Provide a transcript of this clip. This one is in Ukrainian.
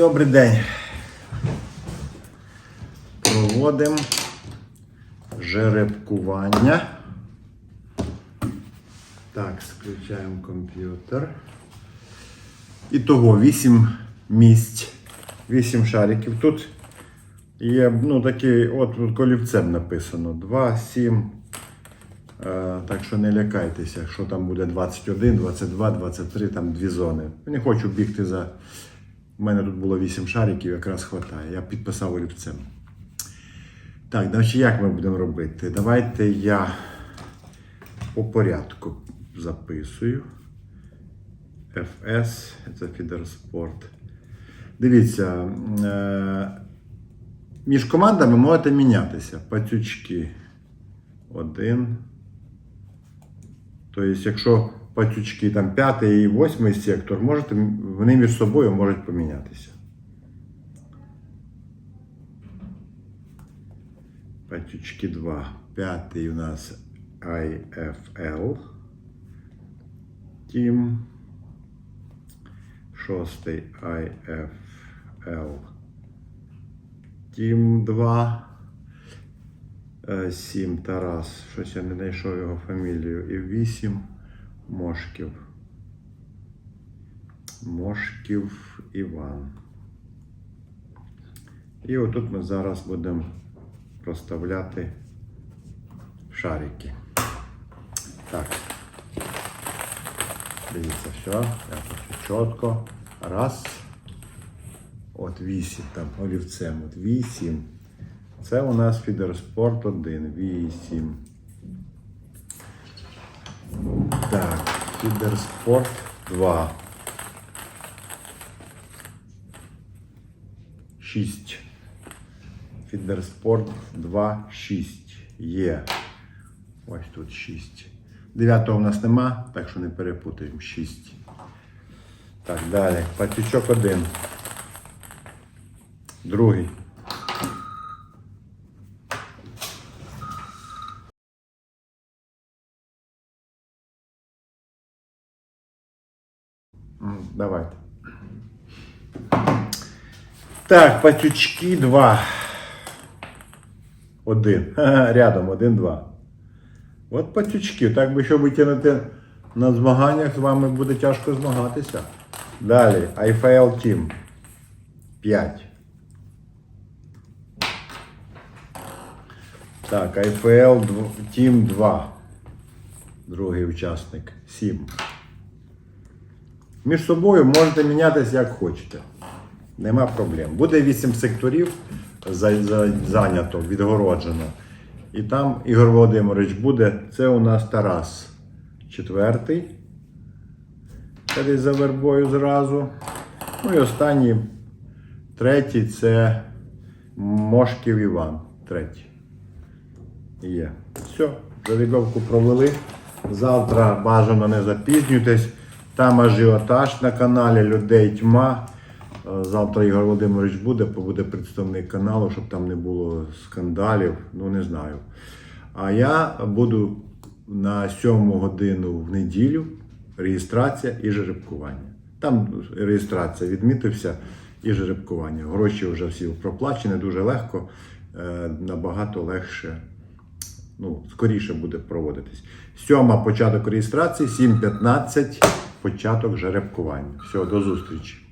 Добрий день. Проводимо жеребкування. Так, включаємо комп'ютер. Ітого 8 місць, 8 шариків. Тут є ну, такий, от колівцем написано 2, 7. Е, Так що не лякайтеся, що там буде 21, 22, 23, там дві зони. Не хочу бігти за. У мене тут було 8 шариків, якраз хватає. Я підписав олівцем. Так, значить, як ми будемо робити? Давайте я по порядку записую. FS, це Фідерспорт. Дивіться, е, між командами можете мінятися. Пацючки. Один. Тобто, якщо пацючки там п'ятий і восьмий сектор, можете, вони між собою можуть помінятися. Пацючки 2. П'ятий у нас IFL. Тім. Шостий IFL. Тім 2. 7 Тарас. Щось я не знайшов його фамілію. І 8 Мошків. Мошків Іван. І отут ми зараз будемо проставляти шарики. Так. Дивіться, все. Я хочу чітко. Раз. От 8 там олівцем. От 8. Це у нас Фідерспорт 1, 8. Так, Фідерспорт 2. 6. Фідерспорт 2, 6. Є. Ось тут 6. Дев'ятого у нас нема, так що не перепутаємо. 6. Так, далі. Патючок 1. Другий. Давайте. Так, патючки 2. Один. Рядом, один, два. От патючки. Так би, щоб витягнути на змаганнях, з вами буде тяжко змагатися. Далі. IFL Team. 5. Так, IFL Team 2. Другий учасник. 7. Між собою можете мінятися як хочете. Нема проблем. Буде 8 секторів за, за, зайнято, відгороджено. І там Ігор Володимирович буде. Це у нас Тарас. Четвертий. Це десь за вербою зразу. Ну і останній, третій це Мошків Іван. Третій. Є. Все, зарядовку провели. Завтра бажано не запізнюйтесь. Там ажіотаж на каналі, людей тьма. Е, Завтра Ігор Володимирович буде, буде представник каналу, щоб там не було скандалів. Ну не знаю. А я буду на 7 годину в неділю реєстрація і жеребкування. Там реєстрація відмітився і жеребкування. Гроші вже всі проплачені, дуже легко, е, набагато легше ну, скоріше буде проводитись. Сьома початок реєстрації, 7.15 початок жеребкування. Всього до зустрічі.